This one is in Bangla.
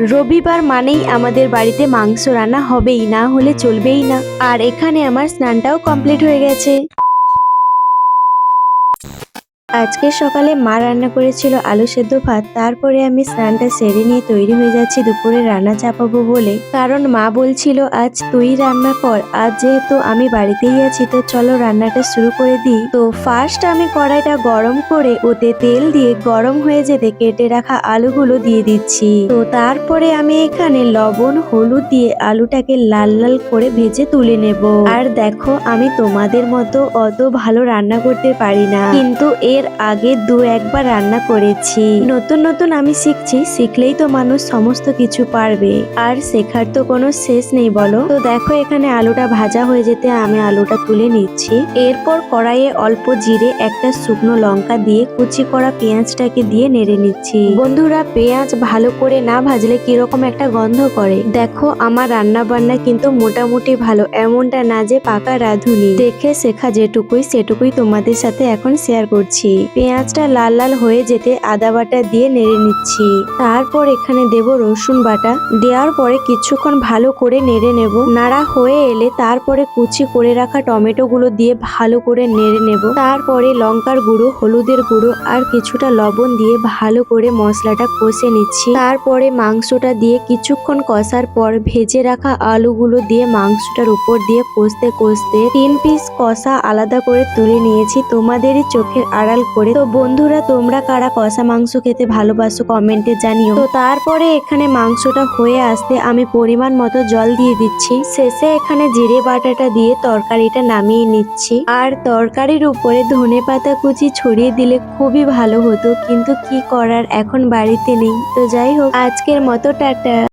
রবিবার মানেই আমাদের বাড়িতে মাংস রান্না হবেই, না হলে চলবেই না। আর এখানে আমার স্নানটাও কমপ্লিট হয়ে গেছে। আজকে সকালে মা রান্না করেছিল আলু সেদ্ধ ভাত, তারপরে আমি স্নানটা সেরে নিয়ে তৈরি হয়ে যাচ্ছি দুপুরে রান্না চাপাবো বলে। কারণ মা বলছিল, আজ তুই রান্না কর, আজ যেহেতু আমি বাড়িতেই আছি, তো চলো রান্নাটা শুরু করে দিই। তো ফার্স্ট আমি কড়াইটা গরম করে ওতে তেল দিয়ে গরম হয়ে যেতে কেটে রাখা আলুগুলো দিয়ে দিচ্ছি। তো তারপরে আমি এখানে লবণ, হলুদ দিয়ে আলুটাকে লাল লাল করে ভেজে তুলে নেব। আর দেখো, আমি তোমাদের মতো অত ভালো রান্না করতে পারি না। কিন্তু এর আগে দু একবার রান্না করেছি। নতুন নতুন আমি শিখছি, শিখলেই তো মানুষ সমস্ত কিছু পারবে। আর শেখার তো কোনো শেষ নেই বলো। তো দেখো এখানে আলুটা ভাজা হয়ে যেতে আমি আলুটা তুলে নিচ্ছি। এরপর কড়াইয়ে অল্প জিরে একটা শুকনো লঙ্কা দিয়ে কুচি করা পেঁয়াজটাকে দিয়ে নেড়ে নিচ্ছি। বন্ধুরা, পেঁয়াজ ভালো করে না ভাজলে কীরকম একটা গন্ধ করে? দেখো, আমার রান্না বান্না কিন্তু মোটামুটি ভালো, এমনটা না যে পাকা রাঁধুনি। দেখে শেখা যেটুকুই, সেটুকুই তোমাদের সাথে এখন শেয়ার করছি। পেঁয়াজটা লাল লাল হয়ে যেতে আদা বাটা দিয়ে নেড়ে নিচ্ছি। তারপর এখানে দেব রসুন বাটা। দেওয়ার পরে কিছুক্ষণ ভালো করে নেড়ে নেব। নাড়া হয়ে এলে তারপরে কুচি করে রাখা টমেটো গুলো দিয়ে ভালো করে নেড়ে নেব। তারপরে লঙ্কার গুঁড়ো, হলুদের গুঁড়ো আর কিছুটা লবণ দিয়ে ভালো করে মশলাটা কষে নিচ্ছি। তারপরে মাংসটা দিয়ে কিছুক্ষণ কষার পর ভেজে রাখা আলুগুলো দিয়ে মাংসটার উপর দিয়ে কষতে কষতে তিন পিস কষা আলাদা করে তুলে নিয়েছি। তোমাদেরই চোখের আড়াল করে। তো বন্ধুরা, তোমরা কারা কষা মাংস খেতে ভালোবাসো কমেন্টে জানিও। তো তারপরে এখানে মাংসটা হয়ে আসতে আমি পরিমাণ মতো জল দিয়ে দিচ্ছি। শেষে এখানে জিরে বাটাটা দিয়ে তরকারিটা নামিয়ে নিচ্ছি। আর তরকারির উপরে ধনে পাতা কুচি ছড়িয়ে দিলে খুবই ভালো হতো। কিন্তু কি করার, এখন বাড়িতে নেই। তো যাই হোক, আজকের মতো, টাটা।